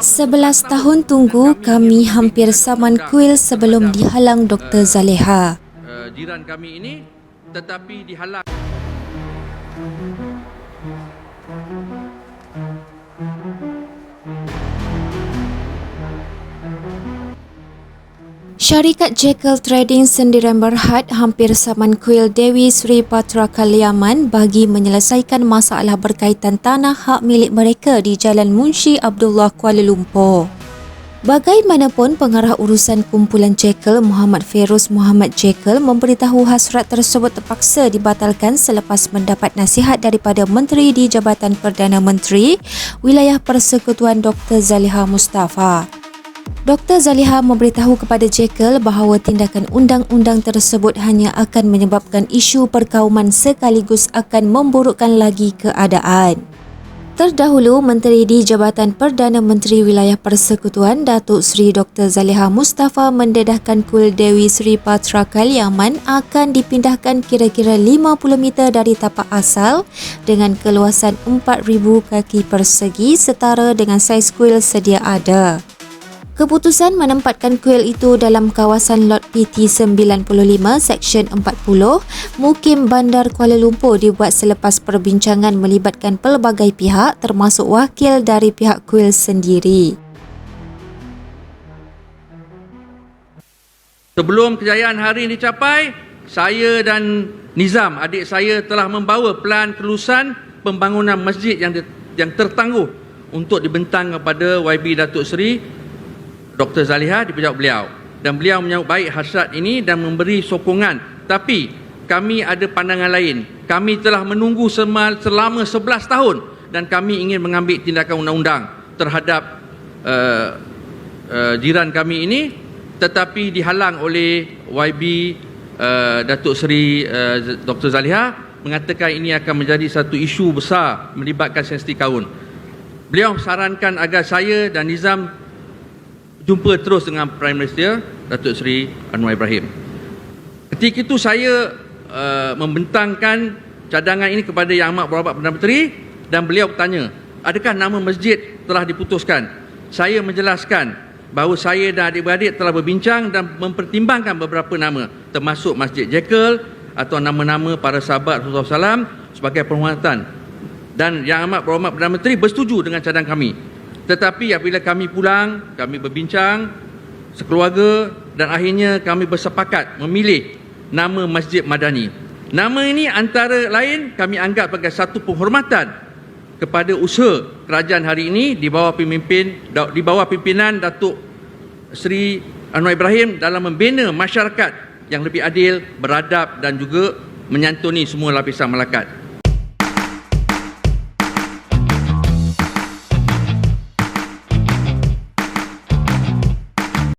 Sebelas tahun tunggu kami hampir saman kuil sebelum dihalang Dr. Zaleha. jiran kami ini tetapi dihalang Syarikat Jekyll Trading Sendirian Berhad hampir saman kuil Dewi Sri Patra Kaliaman bagi menyelesaikan masalah berkaitan tanah hak milik mereka di Jalan Munshi Abdullah Kuala Lumpur. Bagaimanapun pengarah urusan kumpulan Jekyll Muhammad Feroz Muhammad Jekyll memberitahu hasrat tersebut terpaksa dibatalkan selepas mendapat nasihat daripada Menteri di Jabatan Perdana Menteri Wilayah Persekutuan Dr. Zaliha Mustafa. Dr. Zaliha memberitahu kepada Jekyll bahawa tindakan undang-undang tersebut hanya akan menyebabkan isu perkauman sekaligus akan memburukkan lagi keadaan. Terdahulu, Menteri di Jabatan Perdana Menteri Wilayah Persekutuan Datuk Seri Dr. Zaliha Mustafa mendedahkan kuil Dewi Sri Patra Kaliaman akan dipindahkan kira-kira 50 meter dari tapak asal dengan keluasan 4,000 kaki persegi setara dengan saiz kuil sedia ada. Keputusan menempatkan kuil itu dalam kawasan lot PT 95 Seksyen 40 Mukim Bandar Kuala Lumpur dibuat selepas perbincangan melibatkan pelbagai pihak termasuk wakil dari pihak kuil sendiri. Sebelum kejayaan hari ini dicapai, saya dan Nizam, adik saya telah membawa pelan kelulusan pembangunan masjid yang yang tertangguh untuk dibentang kepada YB Datuk Seri Dr. Zaliha di pejabat beliau. Dan beliau menyambut baik hasrat ini dan memberi sokongan. Tapi kami ada pandangan lain. Kami telah menunggu selama 11 tahun dan kami ingin mengambil tindakan undang-undang terhadap uh, uh, jiran kami ini tetapi dihalang oleh YB uh, Datuk Seri uh, Dr. Zaliha mengatakan ini akan menjadi satu isu besar melibatkan sensitif kaun. Beliau sarankan agar saya dan Nizam jumpa terus dengan Prime Minister Datuk Seri Anwar Ibrahim. Ketika itu saya uh, membentangkan cadangan ini kepada Yang Amat Berhormat Perdana Menteri dan beliau bertanya, adakah nama masjid telah diputuskan? Saya menjelaskan bahawa saya dan adik-beradik telah berbincang dan mempertimbangkan beberapa nama termasuk Masjid Jekyll atau nama-nama para sahabat Rasulullah SAW sebagai penghormatan. Dan Yang Amat Berhormat Perdana Menteri bersetuju dengan cadangan kami. Tetapi apabila kami pulang, kami berbincang sekeluarga dan akhirnya kami bersepakat memilih nama Masjid Madani. Nama ini antara lain kami anggap sebagai satu penghormatan kepada usaha kerajaan hari ini di bawah pemimpin di bawah pimpinan Datuk Seri Anwar Ibrahim dalam membina masyarakat yang lebih adil, beradab dan juga menyantuni semua lapisan masyarakat.